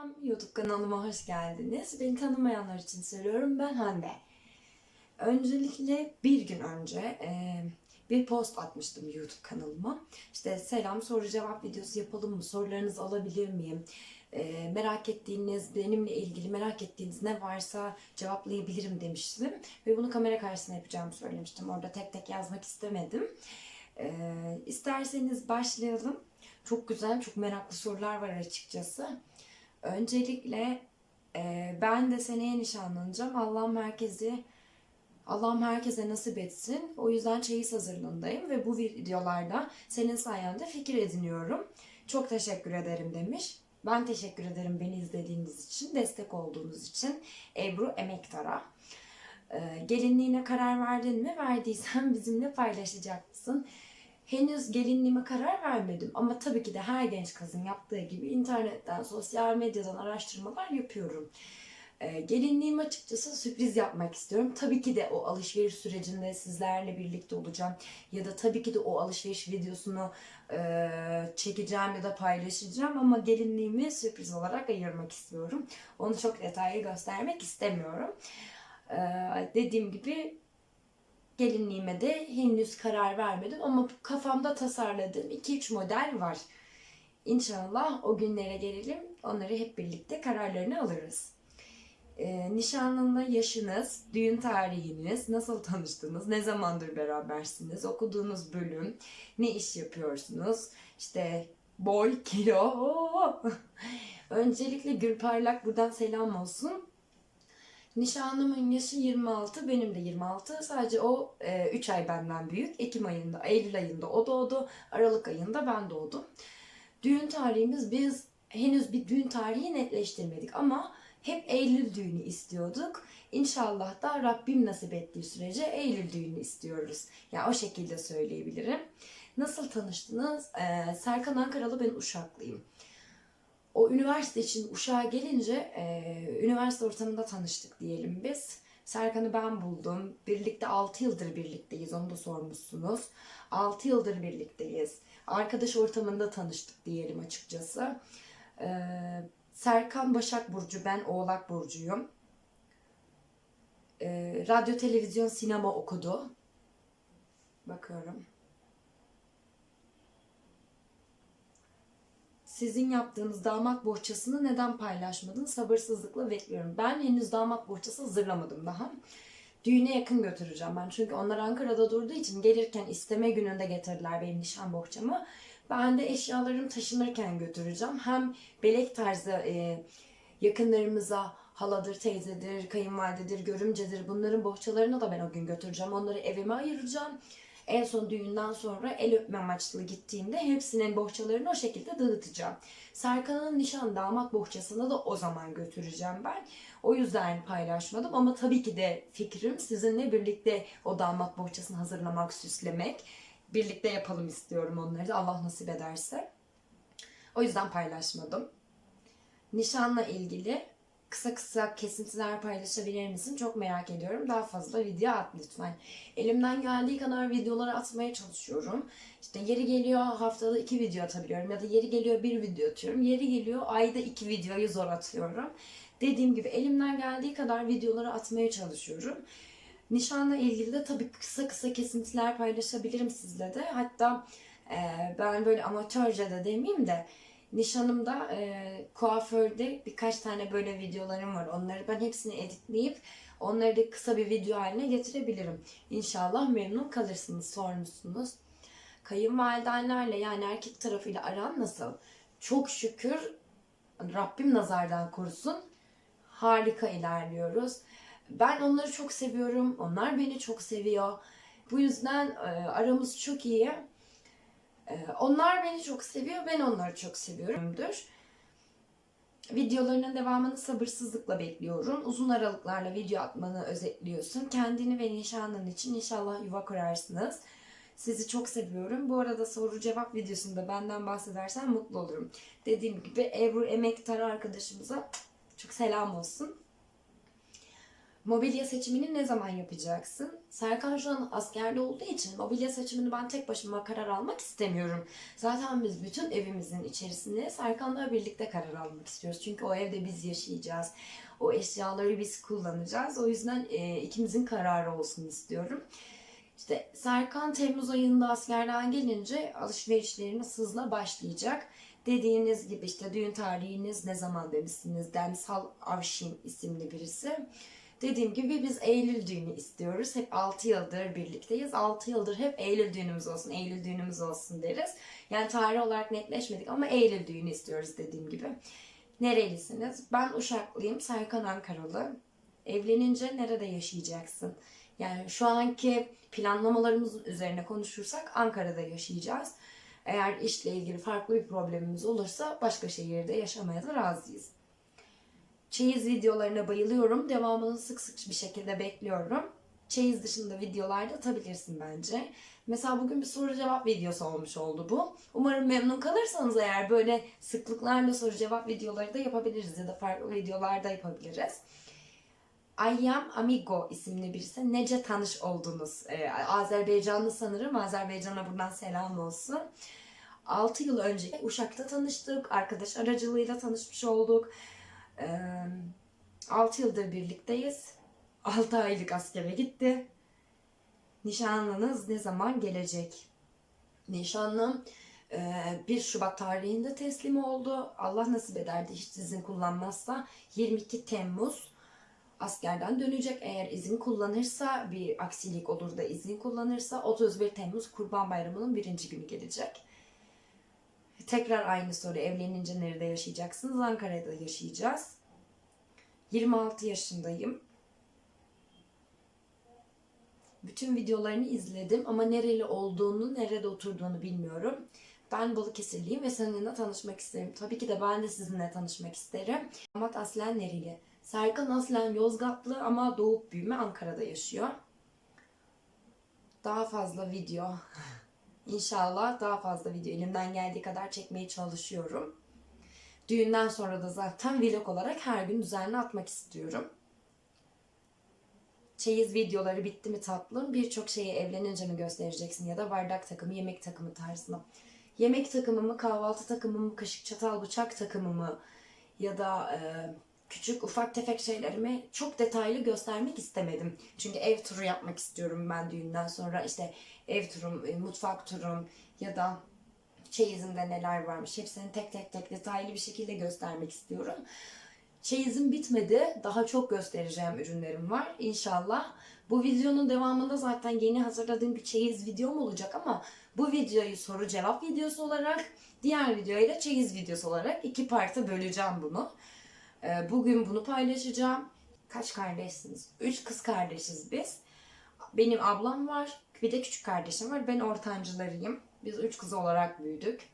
Selam, YouTube kanalıma hoş geldiniz. Beni tanımayanlar için söylüyorum, ben Hande. Öncelikle bir gün önce e, bir post atmıştım YouTube kanalıma. İşte selam soru cevap videosu yapalım mı? Sorularınızı alabilir miyim? E, merak ettiğiniz, benimle ilgili merak ettiğiniz ne varsa cevaplayabilirim demiştim. Ve bunu kamera karşısında yapacağımı söylemiştim. Orada tek tek yazmak istemedim. E, isterseniz başlayalım. Çok güzel, çok meraklı sorular var açıkçası. Öncelikle e, ben de seneye nişanlanacağım. Allah'ım herkesi Allah'ım herkese nasip etsin. O yüzden çeyiz hazırlığındayım ve bu videolarda senin sayende fikir ediniyorum. Çok teşekkür ederim demiş. Ben teşekkür ederim beni izlediğiniz için, destek olduğunuz için. Ebru Emektar'a. E, gelinliğine karar verdin mi? Verdiysen bizimle paylaşacak mısın? Henüz gelinliğime karar vermedim ama tabii ki de her genç kızın yaptığı gibi internetten, sosyal medyadan araştırmalar yapıyorum. Ee, gelinliğimi açıkçası sürpriz yapmak istiyorum. Tabii ki de o alışveriş sürecinde sizlerle birlikte olacağım. Ya da tabii ki de o alışveriş videosunu e, çekeceğim ya da paylaşacağım. Ama gelinliğimi sürpriz olarak ayırmak istiyorum. Onu çok detaylı göstermek istemiyorum. Ee, dediğim gibi gelinliğime de henüz karar vermedim ama kafamda tasarladığım 2-3 model var. İnşallah o günlere gelelim. Onları hep birlikte kararlarını alırız. Ee, nişanlında yaşınız, düğün tarihiniz, nasıl tanıştınız, ne zamandır berabersiniz, okuduğunuz bölüm, ne iş yapıyorsunuz, işte boy, kilo. Oo! Öncelikle Gülparlak buradan selam olsun. Nişanlımın yaşı 26, benim de 26. Sadece o 3 ay benden büyük. Ekim ayında, Eylül ayında o doğdu. Aralık ayında ben doğdum. Düğün tarihimiz biz henüz bir düğün tarihi netleştirmedik ama hep Eylül düğünü istiyorduk. İnşallah da Rabbim nasip ettiği sürece Eylül düğünü istiyoruz. Yani o şekilde söyleyebilirim. Nasıl tanıştınız? Ee, Serkan Ankaralı ben Uşaklıyım. O üniversite için Uşak'a gelince e, üniversite ortamında tanıştık diyelim biz. Serkan'ı ben buldum. Birlikte 6 yıldır birlikteyiz. Onu da sormuşsunuz. 6 yıldır birlikteyiz. Arkadaş ortamında tanıştık diyelim açıkçası. Ee, Serkan Başak Burcu, ben Oğlak Burcu'yum. Ee, radyo, televizyon, sinema okudu. Bakıyorum. Sizin yaptığınız damat bohçasını neden paylaşmadın? Sabırsızlıkla bekliyorum. Ben henüz damat bohçası hazırlamadım daha. Düğüne yakın götüreceğim ben. Çünkü onlar Ankara'da durduğu için gelirken isteme gününde getirdiler benim nişan bohçamı. Ben de eşyalarım taşınırken götüreceğim. Hem belek tarzı e, yakınlarımıza haladır, teyzedir, kayınvalidedir, görümcedir bunların bohçalarını da ben o gün götüreceğim. Onları evime ayıracağım. En son düğünden sonra el öpme amaçlı gittiğimde hepsinin bohçalarını o şekilde dağıtacağım. Serkan'ın nişan damat bohçasını da o zaman götüreceğim ben. O yüzden paylaşmadım ama tabii ki de fikrim sizinle birlikte o damat bohçasını hazırlamak, süslemek. Birlikte yapalım istiyorum onları da Allah nasip ederse. O yüzden paylaşmadım. Nişanla ilgili kısa kısa kesintiler paylaşabilir misin? Çok merak ediyorum. Daha fazla video at lütfen. Elimden geldiği kadar videoları atmaya çalışıyorum. İşte yeri geliyor haftada iki video atabiliyorum ya da yeri geliyor bir video atıyorum. Yeri geliyor ayda iki videoyu zor atıyorum. Dediğim gibi elimden geldiği kadar videoları atmaya çalışıyorum. Nişanla ilgili de tabii kısa kısa kesintiler paylaşabilirim sizle de. Hatta e, ben böyle amatörce de demeyeyim de Nişanımda e, kuaförde birkaç tane böyle videolarım var. Onları ben hepsini editleyip onları da kısa bir video haline getirebilirim. İnşallah memnun kalırsınız sormuşsunuz. Kayınvalidenlerle yani erkek tarafıyla aran nasıl? Çok şükür Rabbim nazardan korusun. Harika ilerliyoruz. Ben onları çok seviyorum. Onlar beni çok seviyor. Bu yüzden e, aramız çok iyi. Ee, onlar beni çok seviyor, ben onları çok seviyorumdur. Videolarının devamını sabırsızlıkla bekliyorum. Uzun aralıklarla video atmanı özetliyorsun. Kendini ve nişanlın için inşallah yuva kurarsınız. Sizi çok seviyorum. Bu arada soru cevap videosunda benden bahsedersen mutlu olurum. Dediğim gibi Ebru Emektar arkadaşımıza çok selam olsun. Mobilya seçimini ne zaman yapacaksın? Serkan şu an askerde olduğu için mobilya seçimini ben tek başıma karar almak istemiyorum. Zaten biz bütün evimizin içerisinde Serkan'la birlikte karar almak istiyoruz. Çünkü o evde biz yaşayacağız. O eşyaları biz kullanacağız. O yüzden e, ikimizin kararı olsun istiyorum. İşte Serkan Temmuz ayında askerden gelince alışverişleriniz hızla başlayacak. Dediğiniz gibi işte düğün tarihiniz ne zaman demişsiniz? Densal Avşin isimli birisi. Dediğim gibi biz Eylül düğünü istiyoruz. Hep 6 yıldır birlikteyiz. 6 yıldır hep Eylül düğünümüz olsun, Eylül düğünümüz olsun deriz. Yani tarih olarak netleşmedik ama Eylül düğünü istiyoruz dediğim gibi. Nerelisiniz? Ben Uşaklıyım, Serkan Ankaralı. Evlenince nerede yaşayacaksın? Yani şu anki planlamalarımızın üzerine konuşursak Ankara'da yaşayacağız. Eğer işle ilgili farklı bir problemimiz olursa başka şehirde yaşamaya da razıyız. Çeyiz videolarına bayılıyorum. Devamını sık sık bir şekilde bekliyorum. Çeyiz dışında videolar da atabilirsin bence. Mesela bugün bir soru cevap videosu olmuş oldu bu. Umarım memnun kalırsanız eğer böyle sıklıklarla soru cevap videoları da yapabiliriz ya da farklı videolar da yapabiliriz. Ayyam Amigo isimli birisi. Nece tanış oldunuz? Ee, Azerbaycanlı sanırım. Azerbaycan'a buradan selam olsun. 6 yıl önce Uşak'ta tanıştık. Arkadaş aracılığıyla tanışmış olduk. 6 yıldır birlikteyiz. 6 aylık askere gitti. Nişanlınız ne zaman gelecek? Nişanlım e, 1 Şubat tarihinde teslim oldu. Allah nasip ederdi hiç izin kullanmazsa 22 Temmuz askerden dönecek. Eğer izin kullanırsa bir aksilik olur da izin kullanırsa 31 Temmuz Kurban Bayramı'nın birinci günü gelecek. Tekrar aynı soru evlenince nerede yaşayacaksınız? Ankara'da yaşayacağız. 26 yaşındayım. Bütün videolarını izledim ama nereli olduğunu, nerede oturduğunu bilmiyorum. Ben Balıkesirliyim ve seninle tanışmak isterim. Tabii ki de ben de sizinle tanışmak isterim. Amat aslen nereli? Serkan aslen Yozgatlı ama doğup büyüme Ankara'da yaşıyor. Daha fazla video. İnşallah daha fazla video elimden geldiği kadar çekmeye çalışıyorum. Düğünden sonra da zaten vlog olarak her gün düzenli atmak istiyorum. Çeyiz videoları bitti mi tatlım? Birçok şeyi evlenince mi göstereceksin ya da bardak takımı, yemek takımı tarzında. Yemek takımı mı, kahvaltı takımı mı, kaşık çatal bıçak takımı mı ya da e, küçük ufak tefek şeylerimi çok detaylı göstermek istemedim. Çünkü ev turu yapmak istiyorum ben düğünden sonra. İşte ev turum, e, mutfak turum ya da çeyizimde neler varmış hepsini tek tek tek detaylı bir şekilde göstermek istiyorum. Çeyizim bitmedi. Daha çok göstereceğim ürünlerim var. İnşallah. Bu videonun devamında zaten yeni hazırladığım bir çeyiz videom olacak ama bu videoyu soru cevap videosu olarak diğer videoyu da çeyiz videosu olarak iki parta böleceğim bunu. Ee, Bugün bunu paylaşacağım. Kaç kardeşsiniz? Üç kız kardeşiz biz. Benim ablam var. Bir de küçük kardeşim var. Ben ortancılarıyım. Biz üç kız olarak büyüdük.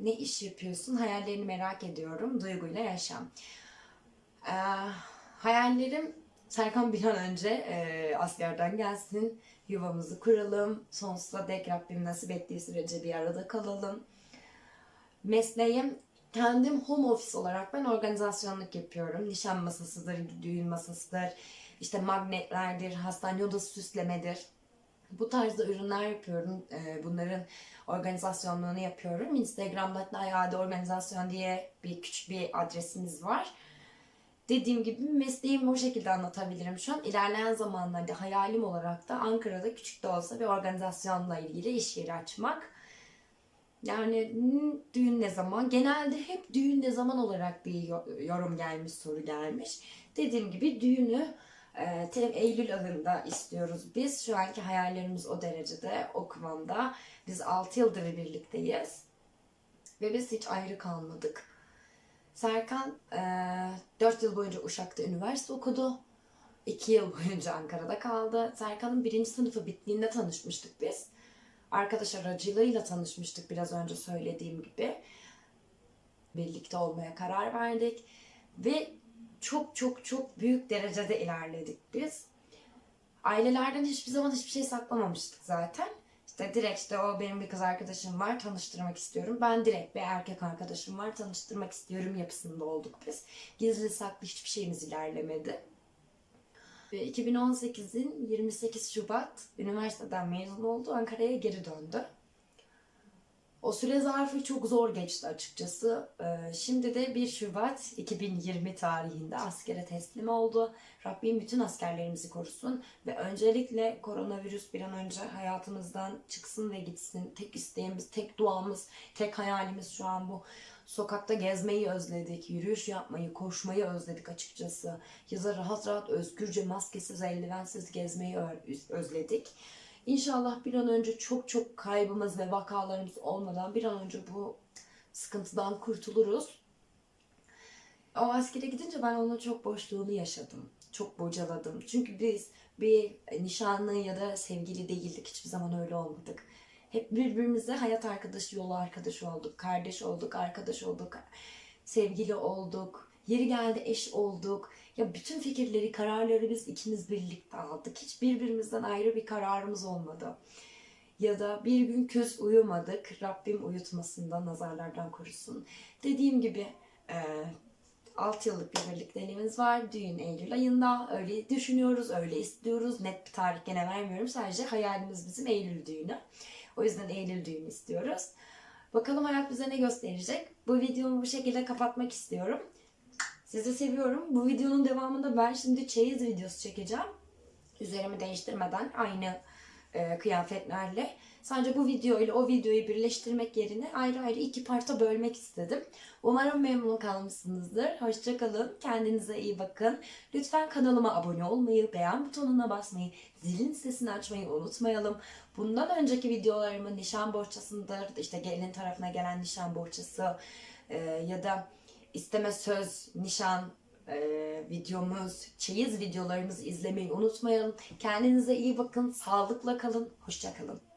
Ne iş yapıyorsun? Hayallerini merak ediyorum. Duyguyla yaşam. Ee, hayallerim Serkan bir an önce e, askerden gelsin. Yuvamızı kuralım. Sonsuza dek Rabbim nasip ettiği sürece bir arada kalalım. Mesleğim kendim home office olarak ben organizasyonluk yapıyorum. Nişan masasıdır, düğün masasıdır, işte magnetlerdir, hastane odası süslemedir. Bu tarzda ürünler yapıyorum. Ee, Bunların organizasyonluğunu yapıyorum. Instagram'da hatta Yade Organizasyon diye bir küçük bir adresimiz var. Dediğim gibi mesleğimi o şekilde anlatabilirim şu an. İlerleyen zamanlarda hayalim olarak da Ankara'da küçük de olsa bir organizasyonla ilgili iş yeri açmak. Yani düğün ne zaman? Genelde hep düğün ne zaman olarak bir yo- yorum gelmiş, soru gelmiş. Dediğim gibi düğünü e, Eylül ayında istiyoruz biz. Şu anki hayallerimiz o derecede, o kıvamda. Biz 6 yıldır birlikteyiz. Ve biz hiç ayrı kalmadık. Serkan e, 4 yıl boyunca Uşak'ta üniversite okudu. 2 yıl boyunca Ankara'da kaldı. Serkan'ın birinci sınıfı bittiğinde tanışmıştık biz. Arkadaş aracılığıyla tanışmıştık biraz önce söylediğim gibi. Birlikte olmaya karar verdik. Ve çok çok çok büyük derecede ilerledik biz. Ailelerden hiçbir zaman hiçbir şey saklamamıştık zaten. İşte direkt işte o benim bir kız arkadaşım var tanıştırmak istiyorum. Ben direkt bir erkek arkadaşım var tanıştırmak istiyorum yapısında olduk biz. Gizli saklı hiçbir şeyimiz ilerlemedi. Ve 2018'in 28 Şubat üniversiteden mezun oldu. Ankara'ya geri döndü. O süre zarfı çok zor geçti açıkçası. Ee, Şimdi de 1 Şubat 2020 tarihinde askere teslim oldu. Rabbim bütün askerlerimizi korusun ve öncelikle koronavirüs bir an önce hayatımızdan çıksın ve gitsin. Tek isteğimiz, tek duamız, tek hayalimiz şu an bu. Sokakta gezmeyi özledik, yürüyüş yapmayı, koşmayı özledik açıkçası. Yaza rahat rahat özgürce maskesiz, eldivensiz gezmeyi özledik. İnşallah bir an önce çok çok kaybımız ve vakalarımız olmadan bir an önce bu sıkıntıdan kurtuluruz. O askere gidince ben onun çok boşluğunu yaşadım. Çok bocaladım. Çünkü biz bir nişanlı ya da sevgili değildik. Hiçbir zaman öyle olmadık. Hep birbirimize hayat arkadaşı, yol arkadaşı olduk. Kardeş olduk, arkadaş olduk. Sevgili olduk. Yeri geldi eş olduk. Ya bütün fikirleri, kararları biz ikimiz birlikte aldık. Hiç birbirimizden ayrı bir kararımız olmadı. Ya da bir gün küs uyumadık. Rabbim uyutmasından, nazarlardan korusun. Dediğim gibi e, 6 yıllık bir birlikteliğimiz var. Düğün Eylül ayında. Öyle düşünüyoruz, öyle istiyoruz. Net bir tarih gene vermiyorum. Sadece hayalimiz bizim Eylül düğünü. O yüzden Eylül düğünü istiyoruz. Bakalım hayat bize ne gösterecek. Bu videomu bu şekilde kapatmak istiyorum. Sizi seviyorum. Bu videonun devamında ben şimdi çeyiz videosu çekeceğim. Üzerimi değiştirmeden aynı e, kıyafetlerle. Sadece bu video ile o videoyu birleştirmek yerine ayrı ayrı iki parta bölmek istedim. Umarım memnun kalmışsınızdır. Hoşçakalın. Kendinize iyi bakın. Lütfen kanalıma abone olmayı, beğen butonuna basmayı, zilin sesini açmayı unutmayalım. Bundan önceki videolarımın nişan bohçasıdır. işte gelin tarafına gelen nişan bohçası e, ya da isteme söz, nişan e, videomuz, çeyiz videolarımızı izlemeyi unutmayalım. Kendinize iyi bakın, sağlıkla kalın, hoşça kalın.